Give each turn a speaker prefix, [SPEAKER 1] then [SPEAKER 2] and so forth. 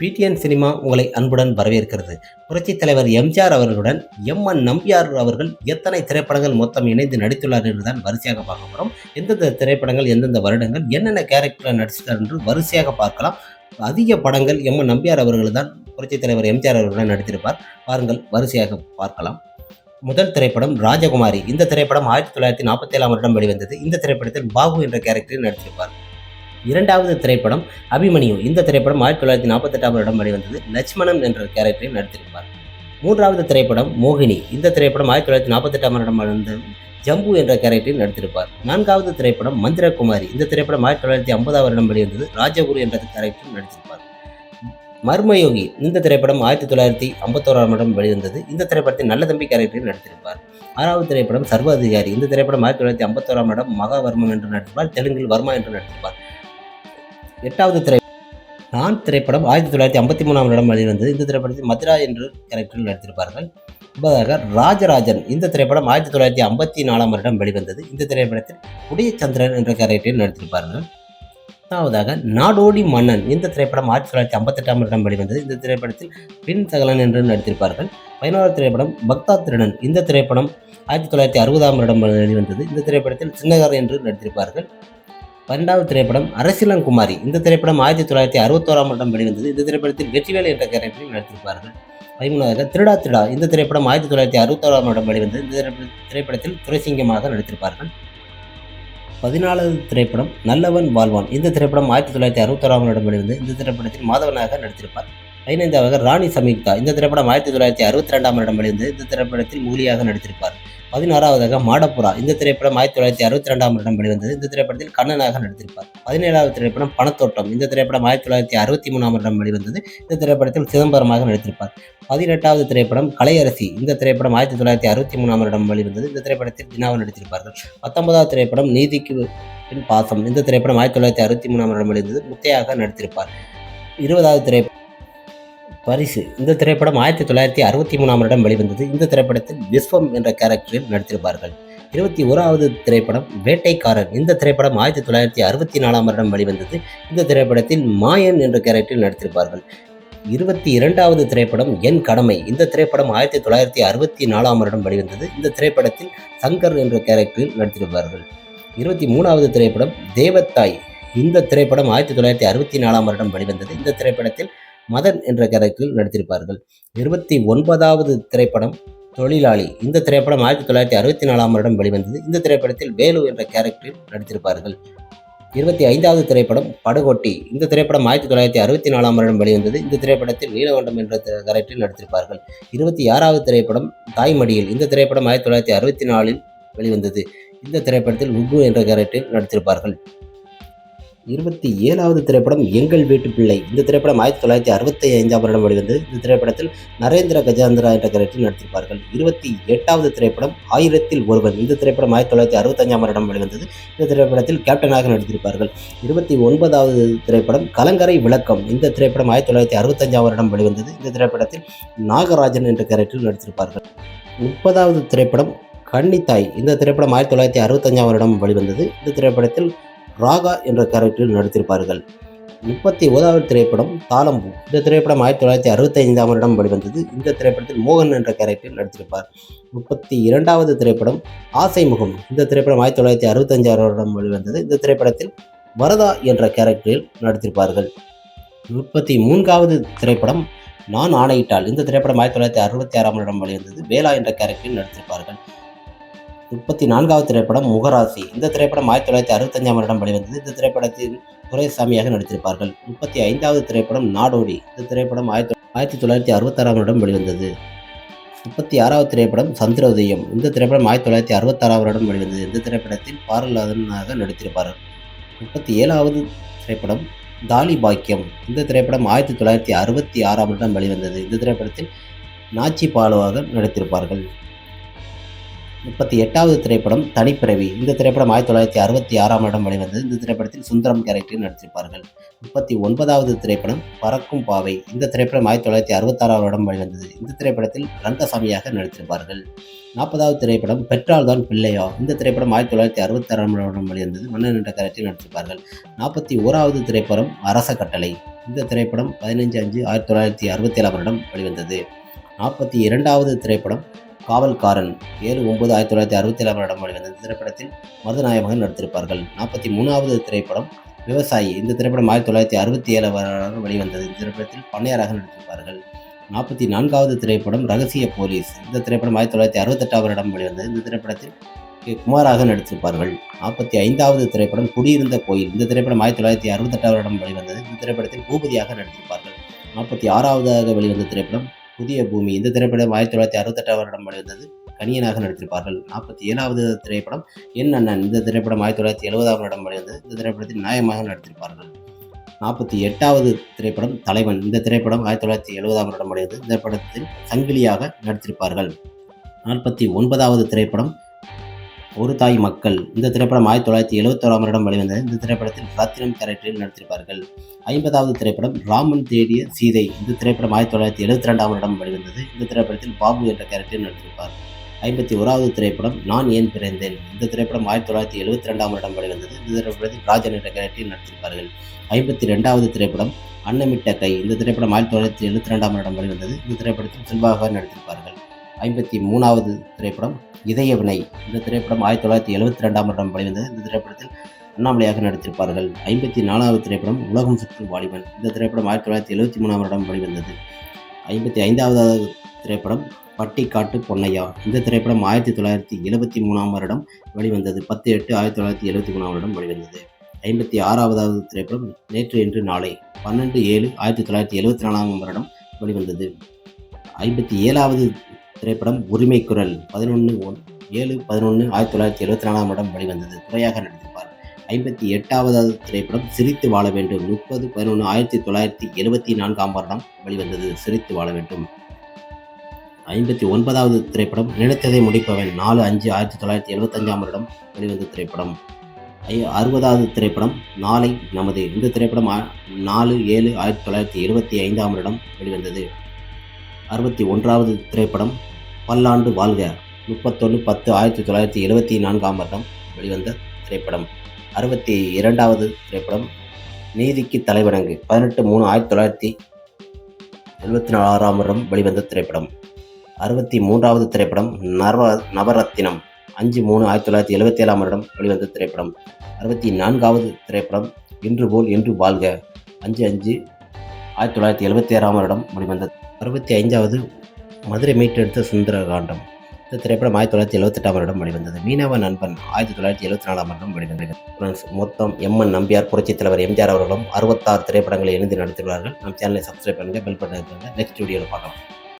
[SPEAKER 1] PTN cinema உங்களை அன்புடன் வரவேற்கிறது. புரட்சித் தலைவர் எம்ஜிஆர் அவர்களுடன் எம் என் நம்பியார் அவர்கள் எத்தனை திரைப்படங்கள் மொத்தம் இணைந்து நடித்துள்ளார் என்று தான் வரிசையாக பார்க்க போகிறோம் எந்தெந்த திரைப்படங்கள் எந்தெந்த வருடங்கள் என்னென்ன கேரக்டரில் நடித்தார் என்று வரிசையாக பார்க்கலாம். அதிக படங்கள் எம் என் நம்பியார் அவர்கள் தான் புரட்சித் தலைவர் எம்ஜிஆர் அவர்களுடன் நடித்திருப்பார். பாருங்கள் வரிசையாக பார்க்கலாம். முதல் திரைப்படம் ராஜகுமாரி. இந்த திரைப்படம் ஆயிரத்தி தொள்ளாயிரத்தி நாற்பத்தி ஏழாம் வருடம் வெளிவந்தது. இந்த திரைப்படத்தில் பாபு என்ற கேரக்டரில் நடித்திருப்பார். இரண்டாவது திரைப்படம் அபிமன்யு. இந்த திரைப்படம் ஆயிரத்தி தொள்ளாயிரத்தி நாற்பத்தெட்டாம் வருடம் வெளிவந்தது லட்சுமணன் என்ற கேரக்டரில் நடித்திருப்பார். மூன்றாவது திரைப்படம் மோகினி. இந்த திரைப்படம் ஆயிரத்தி தொள்ளாயிரத்தி நாற்பத்தெட்டாம் வருடம் வழிந்த ஜம்பு என்ற கேரக்டரில் நடித்திருப்பார். நான்காவது திரைப்படம் மந்திரகுமாரி. இந்த திரைப்படம் ஆயிரத்தி தொள்ளாயிரத்தி ஐம்பதாம் வருடம் வெளிவந்தது ராஜகுரு என்ற கேரக்டரில் நடித்திருப்பார். மர்மயோகி. இந்த திரைப்படம் ஆயிரத்தி தொள்ளாயிரத்தி ஐம்பத்தோராம் வருடம் வெளிவந்தது இந்த திரைப்படத்தில் நல்ல தம்பி கேரக்டரில் நடித்திருப்பார். ஆறாவது திரைப்படம் சர்வ அதிகாரி இந்த திரைப்படம் ஆயிரத்தி தொள்ளாயிரத்தி ஐம்பத்தோராம் வருடம் மகாவர்மம் என்று நடித்திருப்பார். தெலுங்கில் வர்மா என்று நடித்திருப்பார். எட்டாவது திரை நான் திரைப்படம் ஆயிரத்தி தொள்ளாயிரத்தி ஐம்பத்தி மூணாம் வருடம் வெளிவந்தது. இந்த திரைப்படத்தில் மதுரா என்று கேரக்டரில் நடித்திருப்பார்கள். ஒன்பதாக ராஜராஜன். இந்த திரைப்படம் ஆயிரத்தி தொள்ளாயிரத்தி ஐம்பத்தி நாலாம் வருடம் வெளிவந்தது. இந்த திரைப்படத்தில் உடையச்சந்திரன் என்ற கேரக்டரில் நடித்திருப்பார்கள். பத்தாவது நாடோடி மன்னன். இந்த திரைப்படம் ஆயிரத்தி தொள்ளாயிரத்தி ஐம்பத்தெட்டாம் வருடம் வெளிவந்தது. இந்த திரைப்படத்தில் பின் சகலன் என்று நடித்திருப்பார்கள். பதினோராவது திரைப்படம் பக்தா திருடன் இந்த திரைப்படம் ஆயிரத்தி தொள்ளாயிரத்தி அறுபதாம் வருடம் வெளிவந்தது. இந்த திரைப்படத்தில் சின்னகர் என்று நடித்திருப்பார்கள். பன்னெண்டாவது திரைப்படம் அரசிலங்குமாரி இந்த திரைப்படம் ஆயிரத்தி தொள்ளாயிரத்தி அறுபத்தோராம் ஆண்டு வெளிவந்தது. இந்த திரைப்படத்தில் வெற்றிவேல் என்ற கேரக்டரில் நடித்திருப்பார்கள். பதிமூணாவது திருடா திருடா. இந்த திரைப்படம் ஆயிரத்தி தொள்ளாயிரத்தி அறுபத்தோராம் ஆண்டு வெளிவந்தது. இந்த திரைப்படத்தில் துரைசிங்கமாக நடித்திருப்பார்கள். பதினாலாவது திரைப்படம் நல்லவன் வாழ்வான். இந்த திரைப்படம் ஆயிரத்தி தொள்ளாயிரத்தி அறுபத்தோராம் வருடம் வெளிவந்தது. இந்த திரைப்படத்தில் மாதவனாக நடித்திருப்பார். பதினைந்தாவது ராணி சமீக்தா இந்த திரைப்படம் ஆயிரத்தி தொள்ளாயிரத்தி அறுபத்தி ரெண்டாம் வருடம் வெளிவந்தது. இந்த திரைப்படத்தில் மூலியாக நடித்திருப்பார். பதினாறாவதாக மாடப்புறா. இந்த திரைப்படம் ஆயிரத்தி தொள்ளாயிரத்தி அறுபத்தி ரெண்டாம் வருடம் வெளிவந்தது. இந்த திரைப்படத்தில் கண்ணனாக நடித்திருப்பார். பதினேழாவது திரைப்படம் பணத்தோட்டம். இந்த திரைப்படம் ஆயிரத்தி தொள்ளாயிரத்தி அறுபத்தி மூணாம் வருடம் வெளிவந்தது. இந்த திரைப்படத்தில் சிதம்பரமாக நடித்திருப்பார். பதினெட்டாவது திரைப்படம் கலையரசி. இந்த திரைப்படம் ஆயிரத்தி தொள்ளாயிரத்தி அறுபத்தி மூணாம் வருடம் வெளிவந்தது. இந்த திரைப்படத்தில் தினாவன் நடித்திருப்பார்கள். பத்தொன்பதாவது திரைப்படம் நீதிக்கு பின் பாசம். இந்த திரைப்படம் ஆயிரத்தி தொள்ளாயிரத்தி அறுபத்தி மூணாம் வருடம் வெளிவந்தது. முத்தையாக நடித்திருப்பார். இருபதாவது திரைப்படம் பரிசு. இந்த திரைப்படம் ஆயிரத்தி தொள்ளாயிரத்தி அறுபத்தி மூணாம் வருடம் வெளிவந்தது. இந்த திரைப்படத்தில் விஸ்வம் என்ற கேரக்டரில் நடித்திருப்பார்கள். இருபத்தி ஓராவது திரைப்படம் வேட்டைக்காரன். இந்த திரைப்படம் ஆயிரத்தி தொள்ளாயிரத்தி அறுபத்தி நாலாம் வருடம் வெளிவந்தது. இந்த திரைப்படத்தில் மாயன் என்ற கேரக்டரில் நடித்திருப்பார்கள். இருபத்தி இரண்டாவது திரைப்படம் என் கடமை. இந்த திரைப்படம் ஆயிரத்தி தொள்ளாயிரத்தி அறுபத்தி நாலாம் வருடம் வெளிவந்தது. இந்த திரைப்படத்தில் சங்கர் என்ற கேரக்டரில் நடித்திருப்பார்கள். இருபத்தி மூணாவது திரைப்படம் தேவத்தாய். இந்த திரைப்படம் ஆயிரத்தி தொள்ளாயிரத்தி அறுபத்தி நாலாம் வருடம் வெளிவந்தது. இந்த திரைப்படத்தில் மதன் என்ற கேரக்டரில் நடித்திருப்பார்கள். இருபத்தி ஒன்பதாவது திரைப்படம் தொழிலாளி. இந்த திரைப்படம் ஆயிரத்தி தொள்ளாயிரத்தி அறுபத்தி நாலாம் வருடம் வெளிவந்தது. இந்த திரைப்படத்தில் வேலு என்ற கேரக்டரில் நடித்திருப்பார்கள். இருபத்தி ஐந்தாவது திரைப்படம் படுகொட்டி. இந்த திரைப்படம் ஆயிரத்தி தொள்ளாயிரத்தி அறுபத்தி நாலாம் வருடம் வெளிவந்தது. இந்த திரைப்படத்தில் நீலகண்டம் என்ற கேரக்டரில் நடித்திருப்பார்கள். இருபத்தி ஆறாவது திரைப்படம் தாய்மடியில். இந்த திரைப்படம் ஆயிரத்தி தொள்ளாயிரத்தி அறுபத்தி நாலில் வெளிவந்தது. இந்த திரைப்படத்தில் உகு என்ற கேரக்டரில் நடித்திருப்பார்கள். இருபத்தி ஏழாவது திரைப்படம் எங்கள் வீட்டு பிள்ளை இந்த திரைப்படம் ஆயிரத்தி தொள்ளாயிரத்தி அறுபத்தி ஐந்தாம் வருடம் வெளிவந்தது இந்த திரைப்படத்தில் நரேந்திர கஜாந்திரா என்ற கேரக்டரில் நடித்திருப்பார்கள். இருபத்தி எட்டாவது திரைப்படம் ஆயிரத்தில் ஒருவன் இந்த திரைப்படம் ஆயிரத்தி தொள்ளாயிரத்தி அறுபத்தஞ்சாம் வருடம் வெளிவந்தது. இந்த திரைப்படத்தில் கேப்டனாக நடித்திருப்பார்கள். இருபத்தி ஒன்பதாவது திரைப்படம் கலங்கரை விளக்கம். இந்த திரைப்படம் ஆயிரத்தி தொள்ளாயிரத்தி அறுபத்தஞ்சாம் வருடம் வெளிவந்தது. இந்த திரைப்படத்தில் நாகராஜன் என்ற கேரக்டரில் நடித்திருப்பார்கள். முப்பதாவது திரைப்படம் கன்னித்தாய். இந்த திரைப்படம் ஆயிரத்தி தொள்ளாயிரத்தி அறுபத்தஞ்சாம் வருடம் வெளிவந்தது. இந்த திரைப்படத்தில் ராகா என்ற கேரக்டரில் நடித்திருப்பார்கள். முப்பத்தி ஓதாவது திரைப்படம் தாளம்பூ இந்த திரைப்படம் ஆயிரத்தி தொள்ளாயிரத்தி அறுபத்தைந்தாம் வருடம் வெளிவந்தது. இந்த திரைப்படத்தில் மோகன் என்ற கேரக்டரில் நடித்திருப்பார். முப்பத்தி இரண்டாவது திரைப்படம் ஆசை முகம். இந்த திரைப்படம் ஆயிரத்தி தொள்ளாயிரத்தி அறுபத்தஞ்சாம் வருடம் வெளிவந்தது. இந்த திரைப்படத்தில் வரதா என்ற கேரக்டரில் நடித்திருப்பார்கள். முப்பத்தி மூன்றாவது திரைப்படம் நான் ஆணையிட்டால். இந்த திரைப்படம் ஆயிரத்தி தொள்ளாயிரத்தி அறுபத்தி ஆறாம் வருடம் வெளிவந்தது. வேளா என்ற கேரக்டரில் நடித்திருப்பார்கள். முப்பத்தி நான்காவது திரைப்படம் முகராசி. இந்த திரைப்படம் ஆயிரத்தி தொள்ளாயிரத்தி அறுபத்தஞ்சாம் வருடம் வெளிவந்தது. இந்த திரைப்படத்தில் துரைசாமியாக நடித்திருப்பார்கள். முப்பத்தி ஐந்தாவது திரைப்படம் நாடோடி. இந்த திரைப்படம் ஆயிரத்தி ஆயிரத்தி தொள்ளாயிரத்தி அறுபத்தாறாம் வருடம் வெளிவந்தது. முப்பத்தி ஆறாவது திரைப்படம் சந்திரோதயம். இந்த திரைப்படம் ஆயிரத்தி தொள்ளாயிரத்தி அறுபத்தாறாம் வருடம் வெளிவந்தது. இந்த திரைப்படத்தில் பாரலாதனாக நடித்திருப்பார்கள். முப்பத்தி ஏழாவது திரைப்படம் தாலி பாக்கியம். இந்த திரைப்படம் ஆயிரத்தி தொள்ளாயிரத்தி அறுபத்தி ஆறாம் வருடம் வெளிவந்தது. இந்த திரைப்படத்தில் நாச்சி பாலுவாக நடித்திருப்பார்கள். முப்பத்தி எட்டாவது திரைப்படம் தனிப்பிறவி. இந்த திரைப்படம் ஆயிரத்தி தொள்ளாயிரத்தி அறுபத்தி ஆறாம் இடம் வெளிவந்தது. இந்த திரைப்படத்தில் சுந்தரம் கேரக்டரில் நடித்திருப்பார்கள். முப்பத்தி ஒன்பதாவது திரைப்படம் பறக்கும் பாவை. இந்த திரைப்படம் ஆயிரத்தி தொள்ளாயிரத்தி அறுபத்தாறாம் இடம் வெளிவந்தது. இந்த திரைப்படத்தில் ரங்கசாமியாக நடித்திருப்பார்கள். நாற்பதாவது திரைப்படம் பெற்றால் தான் பிள்ளையா. இந்த திரைப்படம் ஆயிரத்தி தொள்ளாயிரத்தி அறுபத்தாறாம் இடம் வெளிவந்தது. மன்னன் என்ற கேரக்டரில் நடித்திருப்பார்கள். நாற்பத்தி ஓராவது திரைப்படம் அரச கட்டளை. இந்த திரைப்படம் பதினைஞ்சு அஞ்சு ஆயிரத்தி தொள்ளாயிரத்தி அறுபத்தி ஏழாம் வருடம் வெளிவந்தது. நாற்பத்தி இரண்டாவது திரைப்படம் காவல்காரன் ஏழு ஒன்பது ஆயிரத்தி தொள்ளாயிரத்தி அறுபத்தி ஏழாம் வருடம் வெளிவந்த திரைப்படத்தில் மருதநாயகமாக நடித்திருப்பார்கள். நாற்பத்தி மூணாவது திரைப்படம் விவசாயி. இந்த திரைப்படம் ஆயிரத்தி தொள்ளாயிரத்தி அறுபத்தி ஏழு வருடம் வெளிவந்தது. இந்த திரைப்படத்தில் பண்ணையாராக நடித்திருப்பார்கள். நாற்பத்தி நான்காவது திரைப்படம் ரகசிய போலீஸ். இந்த திரைப்படம் ஆயிரத்தி தொள்ளாயிரத்தி அறுபத்தெட்டாம் வருடம் வெளிவந்தது. இந்த திரைப்படத்தில் கே. குமாராக நடித்திருப்பார்கள். நாற்பத்தி ஐந்தாவது திரைப்படம் குடியிருந்த கோயில். இந்த திரைப்படம் ஆயிரத்தி தொள்ளாயிரத்தி அறுபத்தெட்டாம் வருடம் வெளிவந்தது. இந்த திரைப்படத்தில் பூபதியாக நடித்திருப்பார்கள். நாற்பத்தி ஆறாவதாக வெளிவந்த திரைப்படம் புதிய பூமி இந்த திரைப்படம் ஆயிரத்தி தொள்ளாயிரத்தி அறுபத்தெட்டாம் வருடம் வெளிவந்தது கணியனாக நடித்திருப்பார்கள். நாற்பத்தி ஏழாவது திரைப்படம் என் அண்ணன் இந்த திரைப்படம் ஆயிரத்தி தொள்ளாயிரத்தி எழுபதாம் வருடம் வெளிவந்தது இந்த திரைப்படத்தில் நியாயமாக நடித்திருப்பார்கள். நாற்பத்தி எட்டாவது திரைப்படம் தலைவன் இந்த திரைப்படம் ஆயிரத்தி தொள்ளாயிரத்தி எழுபதாம் வருடம் வெளிவந்தது இந்த திரைப்படத்தில் சங்கிலியாக நடித்திருப்பார்கள். நாற்பத்தி ஒன்பதாவது திரைப்படம் ஒரு தாய் மக்கள். இந்த திரைப்படம் ஆயிரத்தி தொள்ளாயிரத்தி எழுபத்தோராம் வருடம் வெளிவந்தது இந்த திரைப்படத்தில் ரத்தினம் கேரக்டரில் நடித்திருப்பார்கள். ஐம்பதாவது திரைப்படம் ராமன் தேடிய சீதை. இந்த திரைப்படம் ஆயிரத்தி தொள்ளாயிரத்தி எழுபத்தி ரெண்டாம் வருடம் வெளிவந்தது. இந்த திரைப்படத்தில் பாபு என்ற கேரக்டரில் நடித்திருப்பார். ஐம்பத்தி ஓராவது திரைப்படம் நான் ஏன் பிறந்தேன்? இந்த திரைப்படம் ஆயிரத்தி தொள்ளாயிரத்தி எழுபத்தி ரெண்டாம் வருடம் வெளிவந்தது. இந்த திரைப்படத்தில் ராஜன் என்ற கேரக்டரில் நடித்திருப்பார்கள். ஐம்பத்தி ரெண்டாவது திரைப்படம் அன்னமிட்ட கை. இந்த திரைப்படம் ஆயிரத்தி தொள்ளாயிரத்தி எழுபத்தி ரெண்டாம் வருடம் வெளிவந்தது. இந்த திரைப்படத்தில் செல்வாக நடித்திருப்பார்கள். ஐம்பத்தி மூணாவது திரைப்படம் இதய வினை. இந்த திரைப்படம் ஆயிரத்தி தொள்ளாயிரத்தி எழுபத்தி ரெண்டாம் வருடம் வெளிவந்தது. இந்த திரைப்படத்தில் அண்ணாமலையாக நடித்திருப்பார்கள். ஐம்பத்தி நாலாவது திரைப்படம் உலகம் சுற்றும் வாலிபன். இந்த திரைப்படம் ஆயிரத்தி தொள்ளாயிரத்தி எழுபத்தி மூணாம் வருடம் வெளிவந்தது. ஐம்பத்தி ஐந்தாவது திரைப்படம் பட்டிக்காட்டு பொன்னையா. இந்த திரைப்படம் ஆயிரத்தி தொள்ளாயிரத்தி எழுபத்தி மூணாம் வருடம் வெளிவந்தது. பத்து எட்டு ஆயிரத்தி தொள்ளாயிரத்தி எழுபத்தி மூணாம் வருடம் வெளிவந்தது. ஐம்பத்தி ஆறாவதாவது திரைப்படம் நேற்று இன்று நாளை பன்னெண்டு ஏழு ஆயிரத்தி தொள்ளாயிரத்தி எழுபத்தி நாலாம் வருடம் வெளிவந்தது. ஐம்பத்தி ஏழாவது திரைப்படம் உரிமை குரல் பதினொன்று ஒன் ஏழு பதினொன்று ஆயிரத்தி தொள்ளாயிரத்தி எழுபத்தி நாலாம் ஆடம் வெளிவந்தது. துறையாக நடித்திருப்பார். ஐம்பத்தி எட்டாவது திரைப்படம் சிரித்து வாழ வேண்டும். முப்பது பதினொன்று ஆயிரத்தி தொள்ளாயிரத்தி எழுபத்தி நான்காம் வருடம் வெளிவந்தது. சிரித்து வாழ வேண்டும். ஐம்பத்தி ஒன்பதாவது திரைப்படம் நினைத்ததை முடிப்பவன் நாலு அஞ்சு ஆயிரத்தி தொள்ளாயிரத்தி எழுபத்தஞ்சாம் வருடம் வெளிவந்த திரைப்படம். ஐ அறுபதாவது திரைப்படம் நாளை நமது இந்த திரைப்படம் ஆ- நாலு ஏழு ஆயிரத்தி தொள்ளாயிரத்தி எழுபத்தி ஐந்தாம் வருடம் வெளிவந்தது. அறுபத்தி ஒன்றாவது திரைப்படம் பல்லாண்டு வாழ்க முப்பத்தொன்று பத்து ஆயிரத்தி தொள்ளாயிரத்தி எழுபத்தி நான்காம் வருடம் வெளிவந்த திரைப்படம். அறுபத்தி இரண்டாவது திரைப்படம் நீதிக்கு தலைவணங்கு பதினெட்டு மூணு ஆயிரத்தி தொள்ளாயிரத்தி எழுபத்தி நாலாறாம் வருடம் வெளிவந்த திரைப்படம். அறுபத்தி மூன்றாவது திரைப்படம் நவ நவரத்தினம் அஞ்சு மூணு ஆயிரத்தி தொள்ளாயிரத்தி எழுபத்தி ஏழாம் வருடம் வெளிவந்த திரைப்படம். அறுபத்தி நான்காவது திரைப்படம் இன்று போல் இன்று வாழ்க அஞ்சு அஞ்சு ஆயிரத்தி தொள்ளாயிரத்தி எழுபத்தி ஆறாம் வருடம் முடிவந்தது. அறுபத்தி ஐந்தாவது மதுரை மீட்டெடுத்த சுந்தரகாண்டம். இந்த திரைப்படம் ஆயிரத்தி தொள்ளாயிரத்தி எழுபத்தெட்டாம் வருடம் வெளிவந்தது மீனவ நண்பன் ஆயிரத்தி தொள்ளாயிரத்தி எழுபத்தி நாலாம் வருடம் வெளிவந்தது ஃப்ரெண்ட்ஸ் மொத்தம் எம்என் நம்பியார் புரட்சித் தலைவர் எம்ஜிஆர் அவர்களும் அறுபத்தாறு திரைப்படங்களை இணைந்து நடித்துள்ளார்கள். நம் சேனலை சப்ஸ்கிரைப் பண்ணுங்கள் பெல் பட்டன் நெக்ஸ்ட் வீடியோவில் பார்க்கலாம்.